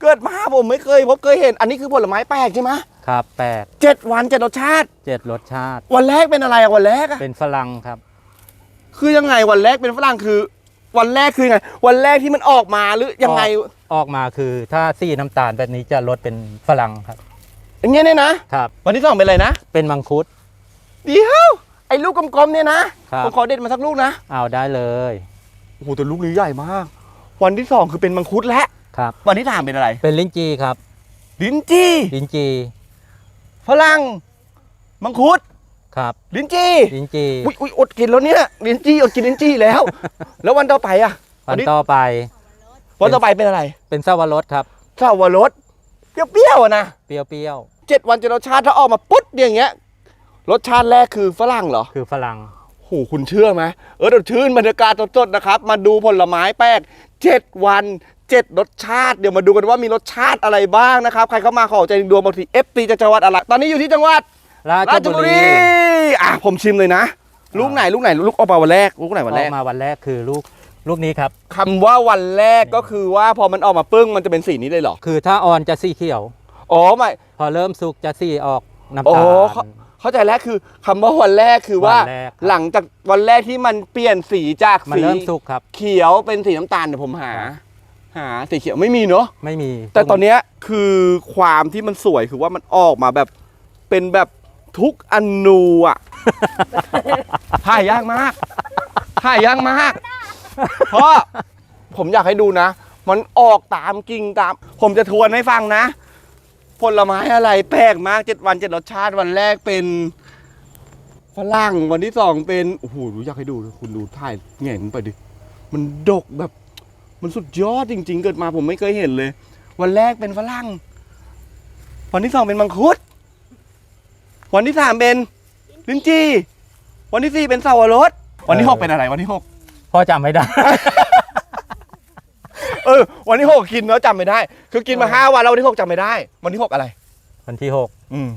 เกิดมาผมไม่เคยพบเคยเห็น อันนี้คือผลไม้แปลกใช่ไหมครับแปลกเจ็ดวันเจ็ดรสชาติ เจ็ดรสชาติ วันแรกเป็นอะไรอะวันแรกอะเป็นฝรั่งครับ คือยังไงวันแรกเป็นฝรั่งคือ วันแรกคือยังไง วันแรกที่มันออกมาหรือยังไงออกมาคือถ้าสีน้ำตาลแบบนี้จะรสเป็นฝรั่งครับ อย่างเงี้ยเนี่ยนะครับ วันที่สองเป็นอะไรนะเป็นมังคุด เดี๋ยวไอ้ลูกกลมๆเนี่ยนะครับ ผมขอเด็ดมาสักลูกนะเอาได้เลย โอ้โหแต่ลูกนี้ใหญ่มาก วันที่สองคือเป็นมังคุดแล้ว ครับ วันที่สามเป็นอะไร เป็นลิ้นจีครับ ลิ้นจี้ลิ้นจีฝรั่งมังคุดครับลิ้นจี้ลิ้นจีอุ้ยอุ้ยอดกินแล้วเนี่ยลิ้นจี้อดกินลิ้นจี้แล้ว แล้ววันต่อไปอะวันต่อไปวันต่อไปเป็นอะไร เป็นสับปะรดครับสาวรสเปรี้ยวๆอะนะเปรี้ยวเจ็ดวันเจ็ดรสชาติถ้าออกมาปุ๊บอย่างเงี้ยรสชาติแรกคือฝรั่งเหรอๆคือฝรั่งโหคุณเชื่อไหมเออเดี๋ยวชื่นบรรยากาศสดๆนะครับ มาดูผลไม้แปลกเจ็ดวัน เจ็ดรสชาติ เดี๋ยวมาดูกันว่ามีรสชาติอะไรบ้างนะครับ ใครเข้ามาขอใจดวงบางทีเอฟซีจะจังหวัดอะไร ตอนนี้อยู่ที่จังหวัดราราชชบุบุรีรีอะผมชิมเลยนะ ลูกไหนลูกไหนลูกออกมาวันแรก ลูกไหนอวันอแรกกมาวันแรกคือลูกลูกนี้ครับคำว่าวันแรกก็คือว่าพอมันออกมาปึ้งมันจะเป็นสีนี้เลยเหรอ คือถ้าอ่อนจะสีเขียว อ๋อไม่พอเริ่มสุกจะสีออกน้ำโอ้ตาลเขาเข้าใจแล้วคือคำว่าวันแรกคือว่าวันแรกครับหลังจากวันแรกที่มันเปลี่ยนสีจากมันสีเริ่มสุกครับเขียวเป็นสีน้ำตาลเดี๋ยวผมหาครับ หาสีเขียวไม่มีเนาะไม่มีแต่ตอนเนี้ยคือความที่มันสวยคือว่ามันออกมาแบบเป็นแบบทุกอนูอะ ถ่ายยากมาก ถ่ายยากมาก เพราะผมอยากให้ดูนะ มันออกตามกิ่งตาม ผมจะทวนให้ฟังนะ ผลไม้อะไรแปลกมากเจ็ดวันเจ็ดรสชาติวันแรกเป็นฝรั่งวันที่สองเป็น โอ้โหอยากให้ดู คุณดูถ่ายแหง่งไปดิ มันดกแบบ มันสุดยอดจริง ๆ เกิดมาผมไม่เคยเห็นเลย วันแรกเป็นฝรั่ง วันที่สองเป็นมังคุด วันที่สามเป็นลิ้นจี่ วันที่สี่เป็นเสาวรสวันที่หกเป็นอะไร วันที่หกพ่อจำไม่ได้ เออ วันที่หกกินแล้วจำไม่ได้ คือกินมาห้าวันแล้ววันที่หกจำไม่ได้ วันที่หกอะไร วันที่หกอืม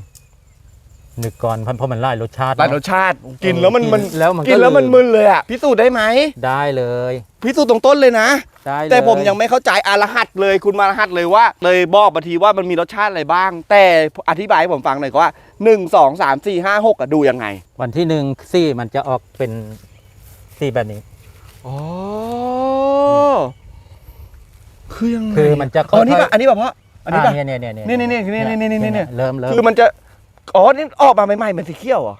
นึกก่อนเพราะมันไล่รสชาติหลายรเนอะสชาติกินแล้วมันมันแล้วมันก็ กินแล้วมันลืมมึนเลยอะพิสูจน์ได้ไหมได้เลยพิสูจน์ตรงต้นเลยนะ ได้เลยแต่ผมยังไม่เข้าใจอารหัสเลยคุณมารหัสเลยว่า เลยบอกมาทีว่ามันมีรสชาติอะไรบ้าง แต่อธิบายให้ผมฟังหน่อยก็ว่าหนึ่งสองสามสี่ห้าหกอะดูยังไงวันที่หนึ่งซี่มันจะออกเป็นซี่แบบนี้ อ๋อคือยังไงคือมันจะอ๋อนี่ค่ป่ะอยๆอันนี้ป่ะพ่ออันนี้ป่ะาเนี่ยเนี่ยเนี่ยนี่นี่นี่นี่นี่นี่นี่นี่เริ่มเริ่มคือมันจะ อ๋อนี่ออกมาใหม่ๆเป็นสีเขียวเหรอ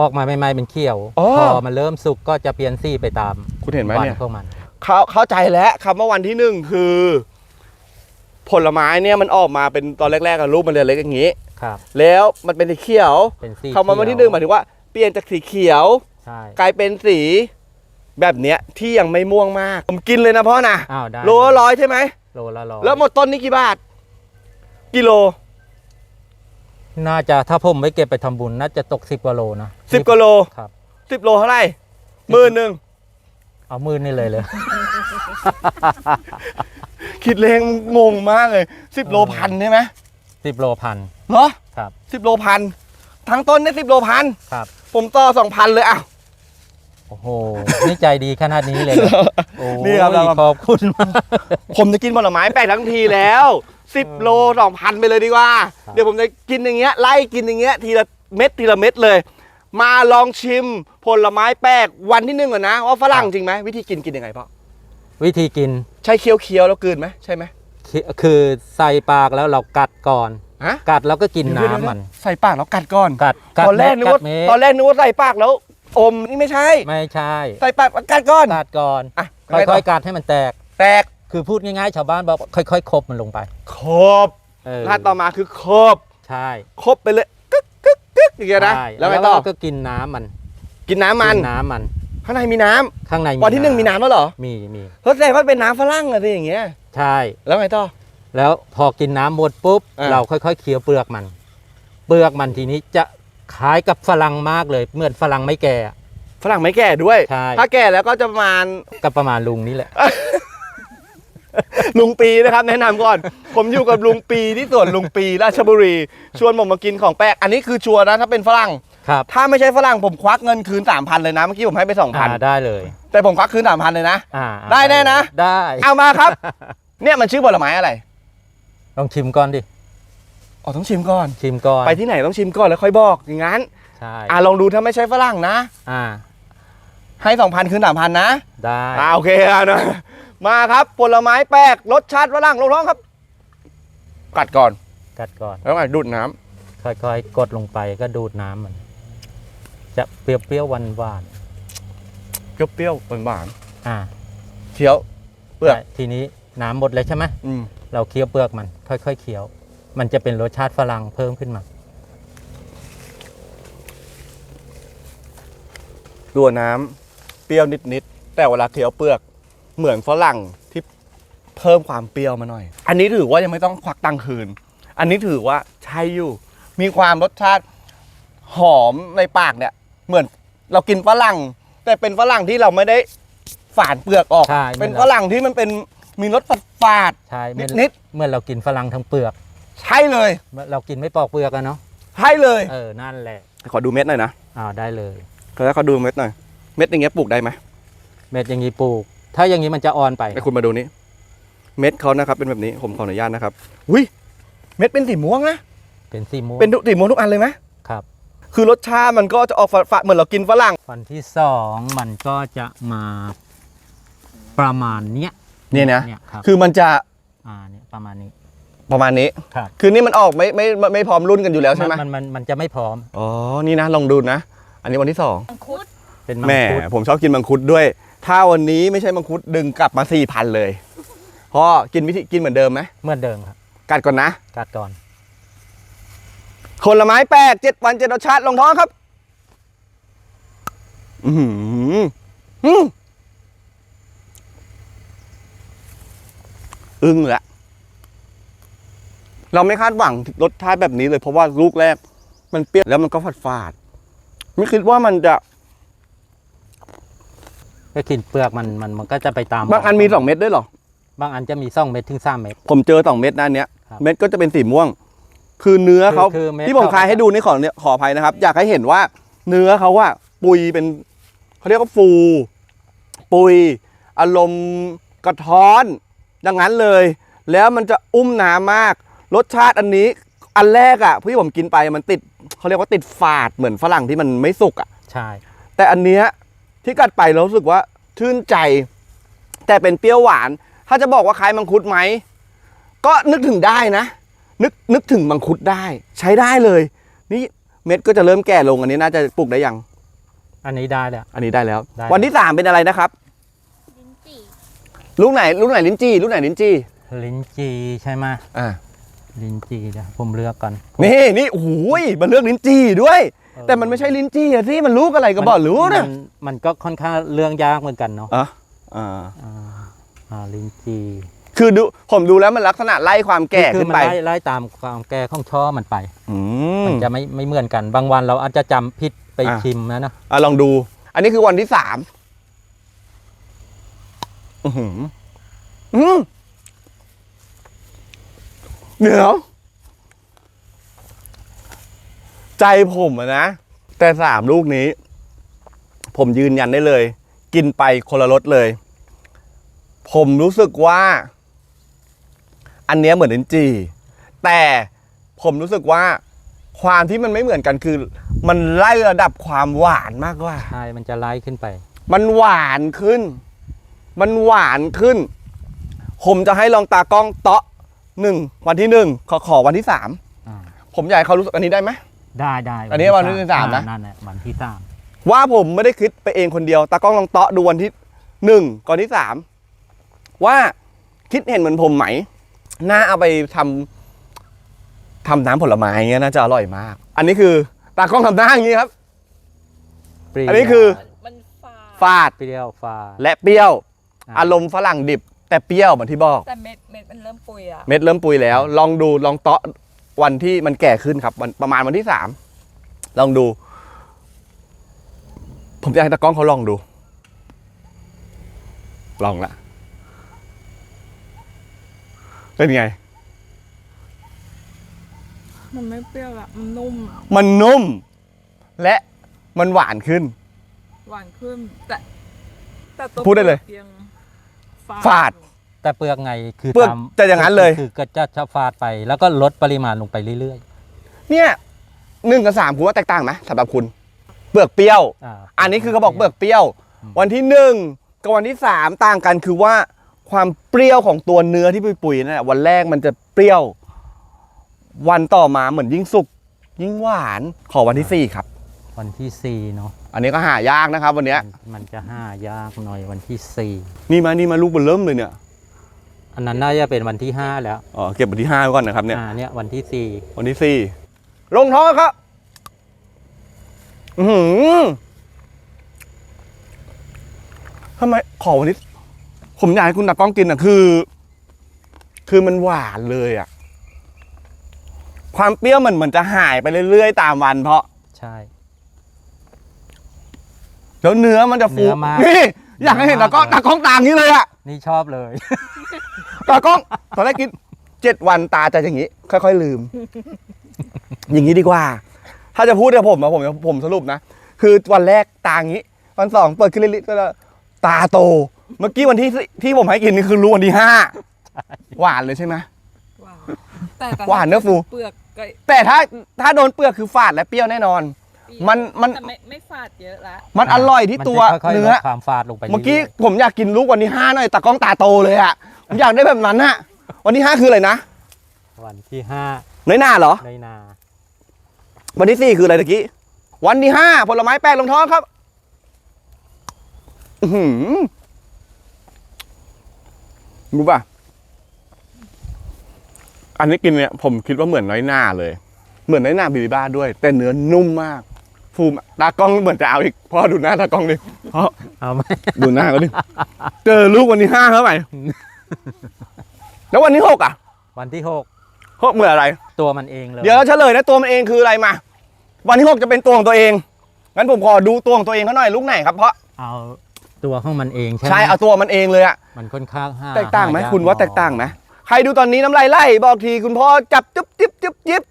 ออกมาใหม่ๆเป็นเขียว อ๋อ พอมันเริ่มสุกก็จะเปลี่ยนซี่ไปตามคุณเห็นไหมวัเนี่ย ของมัน เข้าเข้าใจแล้วคำว่าวันที่หนึ่งคือ ผลไม้เนี่ยมันออกมาเป็นตอนแรกๆกับรูปมันจะเล็กอย่างนี้ ครับ แล้วมันเป็นสีเขียวเป็นซี่คำว่าวันที่หนึ่งหมายถึงว่าเปลี่ยนจากสีเขียว ใช่ กลายเป็นสีแบบเนี้ยที่ยังไม่ม่วงมาก ผมกินเลยนะพ่อนะอ้าวได้โลละร้อยใช่ไหม โลละร้อยแล้วหมดต้นนี้กี่บาท กิโล น่าจะถ้าผมไม่เก็บไปทำบุญน่าจะตกสิบกว่าโลนะสิบกิโลครับ สิบโลเท่าไหร่หมื่นหนึ่งเอามือนี่เลยเลย คิดเลงงงมากเลยสิบโลพันใช่ไหมสิบโลพันเหรอครับสิบโลพันทั้งต้นเนี่ยสิบโลพันครับ ผมต่อสองพันเลยอะโอ้โหนี่ใจดีขนาดนี้เลยเหรอโอ้ยนี่ครับเราขอบคุณมาก ผมจะกินผลไม้แปลกทั้งทีแล้ว สิบโลสองพันไปเลยดีกว่าครับเดี๋ยวผมจะกินอย่างเงี้ยไล่กินอย่างเงี้ยทีละเม็ดทีละเม็ดเลย มาลองชิมผลไม้แปลกวันที่หนึ่งก่อนนะว่าฝรั่งจริงไหมวิธีกินกินยังไงพ่อวิธีกินใช้เคี้ยวเคี้ยวๆแล้วกลืนไหมใช่ไหมคือคือใส่ปากแล้วเรากัดก่อนฮะกัดแล้วก็กินเดี๋ยวๆๆน้ำมัน ใส่ปากแล้วกัดก่อนกัดกัดตอนแรกนึกว่าเม็ดตอนแรกนึกว่าใส่ปากแล้วอมนี่ไม่ใช่ ไม่ใช่ ใส่ปากแล้วกัดก่อนกัดก่อนอะค่อยๆกัดให้มันแตก แตก คือพูดง่ายๆ ชาวบ้านบอกค่อยๆคบมันลงไปครบเออถ้าต่อมาคือครบใช่ครบไปเลยกึกกึกกึกอย่างเงี้ยนะ ใช่แล้วไงต่อ ก็กินน้ำมันกินน้ำมัน กินน้ำมันข้างในมีน้ำข้างในวันที่หนึ่งมีน้ำแล้วเหรอมีมีเขาแสดงว่าเป็นน้ำฝรั่งอะไรอย่างเงี้ย ใช่ แล้วไงต่อ แล้วพอกินน้ำหมดปุ๊บ อ่า เราค่อยๆเคี้ยวเปลือกมัน เปลือกมันทีนี้จะคล้ายกับฝรั่งมากเลยเหมือนฝรั่งไม่แก่อะ ฝรั่งไม่แก่ด้วย ใช่ ถ้าแก่แล้วก็จะประมาณ ก็ประมาณลุงนี่แหละ ลุงปีนะครับ แนะนำก่อน ผมอยู่กับลุงปีที่สวนลุงปีราชบุรี ชวนผมมากินของแปลกอันนี้คือชัวร์นะถ้าเป็นฝรั่ง ครับถ้าไม่ใช่ฝรั่งผมควักเงินคืนสามพันเลยนะเมื่อกี้ผมให้ไปสองพัอ่านได้เลยแต่ผมควักคืนสามพันเลยนะ อ่าได้แน่นะ ได้เอามาครับ เนี่ยมันชื่อผลไม้อะไรลองชิมก่อนดิอ๋อต้องชิมก่อน ชิมก่อนไปที่ไหนต้องชิมก่อนแล้วค่อยบอกอย่างนั้นใช่อะลองดูถ้าไม่ใช่ฝรั่งนะ อ่าให้สองพันคืนสามพันนะได้อ่าโอเคอะนะ มาครับผลไม้แปลกรสชาติฝรั่งลงท้องครับ กัดก่อนกัดก่อน แล้วก็ดูดน้ำค่อยๆ กดลงไปก็ดูดน้ำมัน จะเปรี้ยวๆหวานเปรี้ยวๆหวานๆอ่าๆเคี้ยว เปลือก แต่ทีนี้น้ำหมดเลยใช่ไหมอืมเราเคี้ยวเปลือกมัน ค่อยๆเคี้ยว มันจะเป็นรสชาติฝรั่งเพิ่มขึ้นมา ตัวน้ำเปรี้ยวนิดๆแต่เวลาเคี้ยวเปลือก เหมือนฝรั่งที่เพิ่มความเปรี้ยวมาหน่อย อันนี้ถือว่ายังไม่ต้องควักตังค์คืน อันนี้ถือว่าใช่อยู่ มีความรสชาติหอมในปากเนี่ย เหมือนเรากินฝรั่ง แต่เป็นฝรั่งที่เราไม่ได้ฝานเปลือกออก ใช่เป็นไม่ฝรั่งที่มันเป็นมีรสฝาดใช่ๆเมื่อนิดเมื่อเรากินฝรั่งทั้งเปลือกๆใช่เลย เมื่อเรากินไม่ปอกเปลือกอะเนาะใช่เลย เออนั่นแหละขอดูเม็ดหน่อยนะอ่าได้เลยแล้วขอดูเม็ดหน่อย เม็ดอย่างเงี้ยปลูกได้ไหมเม็ดอย่างนี้ปลูก ถ้าอย่างนี้มันจะอ่อนไป ให้คุณมาดูนี้ เม็ดเขานะครับ เป็นแบบนี้ผมขออนุญาตนะครับอุ้ยเม็ดเป็นสีม่วงนะเป็นสีม่วงเป็นสีม่วงทุกอันเลยไหมครับ คือรสชาติมันก็จะออกฝาดๆเหมือนเรากินฝรั่งวันที่สองมันก็จะมาประมาณเนี้ยเนี่ยนะเนี่ยครับคือมันจะอ่าเนี่ยประมาณนี้ ประมาณนี้ ครับ คือนี่มันออกไม่ไม่ไม่ไม่พร้อมรุ่นกันอยู่แล้วใช่ไหมมันมันมันจะไม่พร้อมอ๋อนี่นะลองดูนะ อันนี้วันที่สองมังคุดเป็นมังแม่คุดผมชอบกินมังคุดด้วย ถ้าวันนี้ไม่ใช่มังคุดดึงกลับมาสี่พันเลยเพราะกินวิธีกินเหมือนเดิมไหมเหมื่อนเดิมครับ กัดก่อนนะ กัดก่อนผลไม้แปลกเจ็ดวันเจ็ดรสชาติลงท้องครับ อือหืออืมอึ้งละเราไม่คาดหวังรสชาติแบบนี้เลย เพราะว่าลูกแรก มันเปรี้ยวแล้วมันก็ฝาดฝาดๆไม่คิดว่ามันจะ ก็กินเปลือกมันมันมันก็จะไปตามบางอันมีสองเม็ดด้วยเหรอ บางอันจะมีสองเม็ดถึงสามเม็ด ผมเจอสองเม็ดนะอันเนี้ย ครับเม็ดก็จะเป็นสีม่วง คือเนื้อเขาคือคือเม็ดที่ผมเขา คายให้ดูนี่ขอเนี่ยขออภัยนะครับ อยากให้เห็นว่า เนื้อเขาว่าปุยเป็นเขาเรียกว่าฟู ปุย อารมณ์กระท้อนดังนั้นเลย แล้วมันจะอุ้มน้ำมาก รสชาติอันนี้ อันแรกอะที่ผมกินไปมันติดเขาเรียกว่าติดฝาดเหมือนฝรั่งที่มันไม่สุกอะ ใช่ แต่อันเนี้ย ที่กัดไปเรารู้สึกว่าชื่นใจ แต่เป็นเปรี้ยวหวาน ถ้าจะบอกว่าคล้ายมังคุดไหมก็นึกถึงได้นะ นึกนึกถึงมังคุดได้ ใช้ได้เลย นี่เม็ดก็จะเริ่มแก่ลงอันนี้น่าจะปลูกได้ยัง อันนี้ได้แล้ว อันนี้ได้แล้ว ได้ วันที่สามเป็นอะไรนะครับลิ้นจี่ลูกไหนลูกไหนลิ้นจี้ลูกไหนลิ้นจี้ลิ้นจีใช่ไหมอ่า ลิ้นจีนะผมเลือกก่อน นี่นี่โอ้ยมันเลือกลิ้นจี้ด้วยเออ แต่มันไม่ใช่ลิ้นจี้อะสิมันลูกอะไรก็บอกรู้นะมันมันก็ค่อนข้างเรื่องยากเหมือนกันเนาะอะอ่าอ่าอ่าลิ้นจีคือดูผมดูแล้วมันลักษณะไล่ความแก่คือขึ้นมันไป ไล่ไล่ตามความแก่ของช่อมันไป อืม มันจะไม่ไม่เหมือนกัน บางวันเราอาจจะจำผิดไปอะ ชิมนะเนอะอะลองดู อันนี้คือวันที่สามอือหืออืมเดี๋ยว ใจผมอะนะ แต่สามลูกนี้ ผมยืนยันได้เลย กินไปคนละรสเลย ผมรู้สึกว่า อันเนี้ยเหมือนลิ้นจี่แต่ผมรู้สึกว่าความที่มันไม่เหมือนกันคือ มันไล่ระดับความหวานมากกว่า ใช่มันจะไล่ขึ้นไป มันหวานขึ้น มันหวานขึ้น ผมจะให้ลองตากล้องเตาะหนึ่งวันที่หนึ่งขอขอวันที่สาม อ่า ผมอยากให้เขารู้สึกอันนี้ได้ไหม ได้ได้อันนี้วันที่สามนะอ่นั่นแหละวันที่สามว่าผมไม่ได้คิดไปเองคนเดียวตากล้องลองเตาะดูวันที่หนึ่งก่อนที่สามว่าคิดเห็นเหมือนผมไหมน่าเอาไปทำทำน้ำผลไม้เงี้ยน่าจะอร่อยมาก อันนี้คือตากล้องทำหน้าอย่างนี้ครับเปรี้ยวอันนี้คือมันฝาดฝาดเปรี้ยวฟ้าและเปรี้ยวอะอารมณ์ฝรั่งดิบ แต่เปรี้ยวเหมือนที่บอกแต่เม็ดเม็ดมันเริ่มปุยอะเม็ดเริ่มปุยแล้ว ลองดูลองเตาะ วันที่มันแก่ขึ้นครับวันประมาณวันที่สามลองดู ผมจะให้ตากล้องเขาลองดู ลองละเป็นไง มันไม่เปรี้ยวละมันนุ่มมันนุ่ม และมันหวานขึ้น หวานขึ้นแต่แต่ตัวพูดได้เลยปกยังฝาดอยู่ แต่เปลือกไงคือเปลือกตามจะอย่างนั้นเลย คือก็จะจะฟาดไป แล้วก็ลดปริมาณลงไปเรื่อยเนี่ยหนึ่งกับสามคุณว่าแตกต่างไหมสำหรับคุณ เปลือกเปรี้ยว ๆาอันนี้คือเขาบอกเปลือกเปรี้ยวอืมวันที่หนึ่งกับวันที่สามต่างกันคือว่าความเปรี้ยวของตัวเนื้อที่ปุยๆนั่นแหละวันแรกมันจะเปรี้ยว วันต่อมาเหมือนยิ่งสุกยิ่งหวานขอวันที่สี่ครับ วันที่สี่เนาะอันนี้ก็หายากนะครับ วันเนี้ยมันมันจะห้ายากหน่อยวันที่สี่นี่มานี่มาลูกมันเริ่มเลยเนี่ย อันนั้นน่าจะเป็นวันที่ห้าแล้วอ๋อเก็บวันที่ห้าไว้ก่อนนะครับเนี่ยอ่าเนี่ยวันที่สี่วันที่สี่ลงท้องครับอือหือทำไมขอวันนี้ผมอยากให้คุณตากล้องกินอะคือ คือมันหวานเลยอะ ความเปรี้ยวมันเหมือนจะหายไปเรื่อยๆ ตามวันเพราะ ใช่ แล้วเนื้อมันจะฟูเนื้อมากนี่อยากให้เห็นตากล้องเนื้อมากตากล้องตางนี้เลยอะ นี่ชอบเลย ตากล้องตอนแรกกินเจ็ดวันตาจะอย่างนี้ ค่อย ๆ ลืม อย่างนี้ดีกว่า ถ้าจะพูดกับผมอะผมผมสรุปนะ คือวันแรกตาอย่างนี้ วันสองเปิดขึ้นลิลิก็ตาโต เมื่อกี้วันที่สี่ที่ผมให้กินนี่คือรู้วันที่ห้าหวานเลยใช่ไหม หวานแต่แต่หวานเนอะฟู เปลือกก็ แต่ถ้าถ้าโดนเปลือกคือฝาดและเปรี้ยวแน่นอนเปรี้ยว มันมันแต่ไม่ไม่ฝาดเยอะละมันอร่อยที่ตัวมันจะค่อยๆเนื้อ ลดความฟาดลงไปเมื่อกี้รื่ยผมอยากกินลูกวันที่ห้าหน่อยตากล้องตาโตเลยอะผมอยากได้แบบนั้นอะวันที่ห้าคืออะไรนะๆวันที่ห้าน้อยหน้าเหรอ ในนา วันที่สี่คืออะไรตะกี้ วันที่ห้าผลไม้แปลกลงท้องครับ อือหือรู้ป่ะ อันนี้กินเนี่ยผมคิดว่าเหมือนน้อยหน้าเลย เหมือนน้อยหน้าบิบิบ้าด้วย แต่เนื้อนุ่มมาก ฟูมตากล้องเหมือนจะเอาอีกพ่อดูหน้าตากล้องดิพ่อเอาไหมดูหน้าเขาดิเจอลูกวันที่ห้าเข้าไปแล้ววันที่หกอะ วันที่หกหกเหมือนอะไร ตัวมันเองเลยเดี๋ยวเราเฉลยนะตัวมันเองคืออะไรมา วันที่หกจะเป็นตัวของตัวเองงั้นผมขอดูตัวของตัวเองเขาหน่อยลูกไหนครับเพราะเอาตัวของมันเองใช่ไหมใช่เอาตัวมันเองเลยอะมันค่อนข้างห้าแตกต่างไหมยคุณว่าแตกต่างไหมใครดูตอนนี้น้ำลายไหลบอกทีคุณพ่อจับจุ๊บจิ๊บจุ๊บจิ๊บ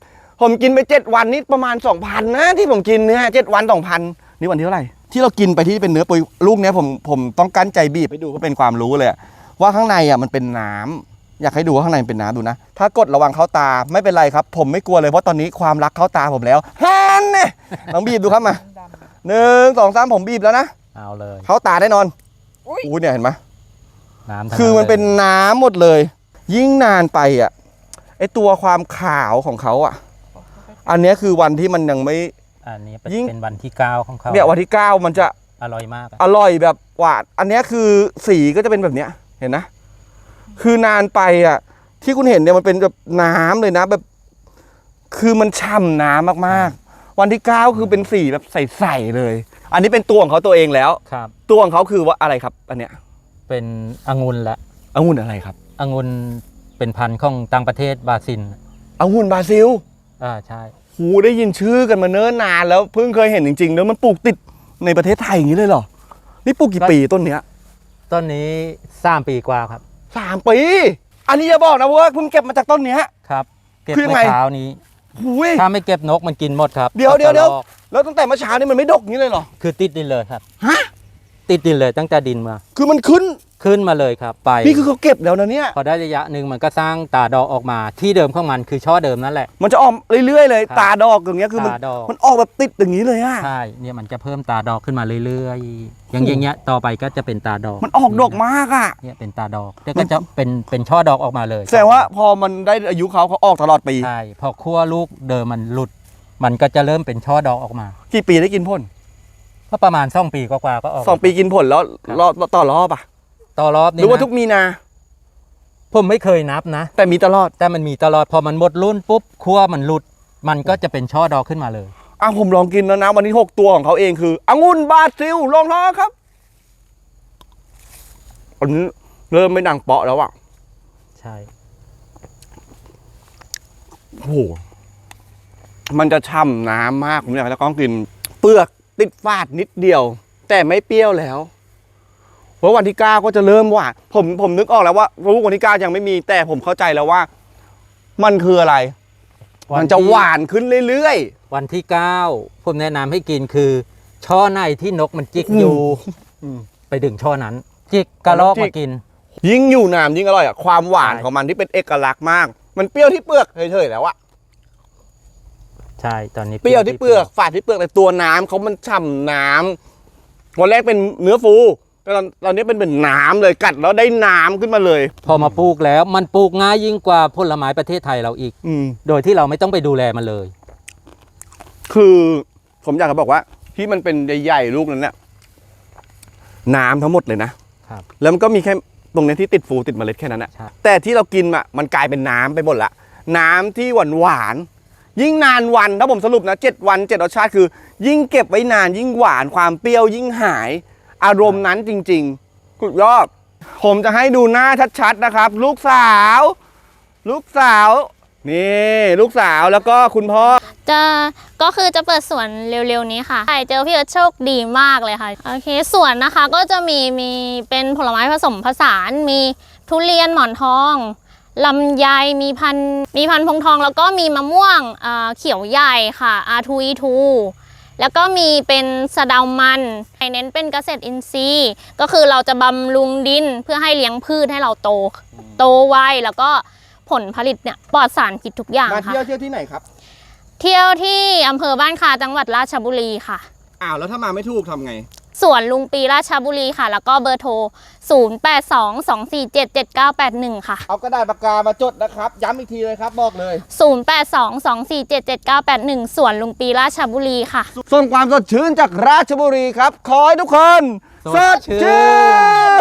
ผมกินไปเจ็ดวันนี่ประมาณสองพันนะที่ผมกินเนี่ยเจ็ดวันสองพันนี่วันที่เท่าไหร่ที่เรากินไปที่เป็นเนื้อปุยลูกเนี้ยผมผมต้องกั้นใจบีบให้ดูก็เป็นความรู้เลยอะว่าข้างในอะมันเป็นน้ำอยากให้ดูว่าข้างในมันเป็นน้ำดูนะ ถ้ากดระวังเข้าตาไม่เป็นไรครับ ผมไม่กลัวเลยเพราะตอนนี้ความรักเข้าตาผมแล้วฮันเนี่ยลองบีบดูครับมาดำๆหนึ่งสองสามผมบีบแล้วนะเอาเลยเข้าตาแน่นอนอุ๊ยอู้เนี่ยเห็นไหมน้ำทั้งคือมันเป็นลยน้ำหมดเลย ยิ่งนานไปอะไอตัวความขาวของเขาอะ อันเนี้ยคือวันที่มันยังไม่ อันนี้เป็นยิ่ง เป็นวันที่เก้าของเขาเนี่ยวันที่เก้ามันจะอร่อยมากอะอร่อยแบบหวานอันเนี้ยคือสีก็จะเป็นแบบเนี้ยเห็นนะ คือนานไปอะ ที่คุณเห็นเนี่ยมันเป็นแบบน้ำเลยนะแบบ คือมันฉ่ำน้ำมากๆ วันที่เก้าคือเป็นสีแบบใสๆเลย อันนี้เป็นตัวของเขาตัวเองแล้ว ครับ ตัวของเขาคือว่าอะไรครับ อันเนี้ยเป็นองุ่นละองุ่นอะไรครับองุ่นเป็นพันธุ์ของต่างประเทศบราซิล องุ่นบราซิล อ่าใช่ หูได้ยินชื่อกันมาเนิ่นนานแล้วเพิ่งเคยเห็นจริงๆแล้วมันปลูกติดในประเทศไทยอย่างนี้เลยเหรอ นี่ปลูกกี่ปีต้นเนี้ยต้นนี้สามปีกว่าครับ สามปี อันนี้จะบอกนะว่าเพิ่งเก็บมาจากต้นเนี้ย ครับ เก็บคือยังไง เมื่อเช้านี้ หูย ถ้าไม่เก็บนกมันกินหมดครับเดี๋ยวเดี๋ยวเดี๋ยวกระรอกแล้วตั้งแต่เมื่อเช้านี่มันไม่ดกอย่างนี้เลยเหรอ คือติดดินเลยครับ ฮะ ติดดินเลยตั้งแต่ดินมา คือมันขึ้น ขึ้นมาเลยครับไปนี่คือเขาเก็บแล้วนะเนี่ย พอได้ระยะหนึ่งมันก็สร้างตาดอกออกมาที่เดิมของมันคือช่อเดิมนั่นแหละ มันจะออกเรื่อยๆ เลยครับตาดอกอย่างเงี้ยคือมันตาดอกมันออกแบบติดอย่างนี้เลยอะใช่เนี่ยมันจะเพิ่มตาดอกขึ้นมาเรื่อยๆ อย่างอย่างเงี้ยต่อไปก็จะเป็นตาดอกมันออกดอกมากอะเนี่ยเป็นตาดอกแล้วก็จะเป็นเป็นช่อดอกออกมาเลยแสดงว่าพอมันได้อายุเขาเขาออกตลอดปีใช่พอคั่วลูกเดิมมันหลุด มันก็จะเริ่มเป็นช่อดอกออกมา กี่ปีได้กินผลก็ประมาณสองปีกว่าๆก็ออกสองปีกินผลแล้วครับรอบต่อรอบอะ ต่อรอบหนี้รือว่านะทุกมีนา ผมไม่เคยนับนะ แต่มีตลอดแต่มันมีตลอดพอมันหมดรุ่นปุ๊บคั่วมันหลุด มันก็จะเป็นช่อดอกขึ้นมาเลย อะผมลองกินแล้วนะวันนี้หกตัวของเขาเองคือองุ่นบราซิลลองท้องครับอันนี้เริ่มไม่ดังเปาะแล้วอะใช่ โอ้โหมันจะช่ำน้ำมากผมอยากจะก้องกิน เปลือกติดฟาดนิดเดียว แต่ไม่เปรี้ยวแล้ว เพราะวันที่เก้าก็จะเริ่มหวานผมผมนึกออกแล้วว่าลูกวันที่เก้ายังไม่มีแต่ผมเข้าใจแล้วว่า มันคืออะไร มันจะหวานขึ้นเรื่อยวันที่เก้าผมแนะนำให้กินคือ ช่อในที่นกมันจิกอืมอยู่อืมไปดึงช่อนั้น จิกกระลอกจิกมากินๆโหยิ่งอยู่นานยิ่งอร่อยอะความหวานใช่ ของมันที่เป็นเอกลักษณ์มาก มันเปรี้ยวที่เปลือกเฉยๆแล้วอะใช่ตอนนี้เปรี้ยวที่เปลือกฝาดที่เปลือกแต่ตัวน้ำเขามันฉ่ำน้ำวันแรกเป็นเนื้อฟูแต่ตอนตอนนี้เป็นเป็นน้ำเลยกัดแล้วได้น้ำขึ้นมาเลย พอมาปลูกแล้วมันปลูกง่ายยิ่งกว่าผลไม้ประเทศไทยเราอีก อืม โดยที่เราไม่ต้องไปดูแลมันเลย คือผมอยากจะบอกว่า ที่มันเป็นใหญ่ๆลูกนั้นเนี่ยน้ำทั้งหมดเลยนะครับ แล้วมันก็มีแค่ตรงเนี้ยที่ติดฟูติดเมล็ดแค่นั้นแหละใช่แต่ที่เรากินอะมันกลายเป็นน้ำไปหมดละ น้ำที่หวานหวานๆยิ่งนานวันถ้าผมสรุปนะเจ็ดวันเจ็ดรสชาติคือ ยิ่งเก็บไว้นานยิ่งหวานความเปรี้ยวยิ่งหาย อารมณ์นั้นจริงๆสุดยอดผมจะให้ดูหน้าชัดๆนะครับ ลูกสาว ลูกสาว นี่ลูกสาวแล้วก็คุณพ่อ จะก็คือจะเปิดสวนเร็วๆนี้ค่ะใช่เจอพี่เอิร์ธโชคดีมากเลยค่ะ โอเคสวนนะคะก็จะมีมีเป็นผลไม้ผสมผสาน มีทุเรียนหมอนทองลำไยมีพันมีพันพงทอง แล้วก็มีมะม่วงเเขียวใหญ่ค่ะ R2E2 แล้วก็มีเป็นสะเดามันเน้นเป็นเกษตรอินทรีย์ ก็คือเราจะบำรุงดินเพื่อให้เลี้ยงพืชให้เราโต โตไวแล้วก็ผลผลิตเนี่ยปลอดสารพิษทุกอย่างมาค่ะ เที่ยวเที่ยวที่ไหนครับ เที่ยวที่อำเภอบ้านคาจังหวัดราชบุรีค่ะ อ้าวแล้วถ้ามาไม่ถูกทำไง สวนลุงปีราชบุรีค่ะ แล้วก็เบอร์โทร 0822477981 ค่ะ เอากระดาษปากกามาจดนะครับ ย้ำอีกทีเลยครับบอกเลย 0822477981 สวนลุงปีราชบุรีค่ะ ส่งความสดชื่นจากราชบุรีครับ ขอให้ทุกคนสดชื่นชื่น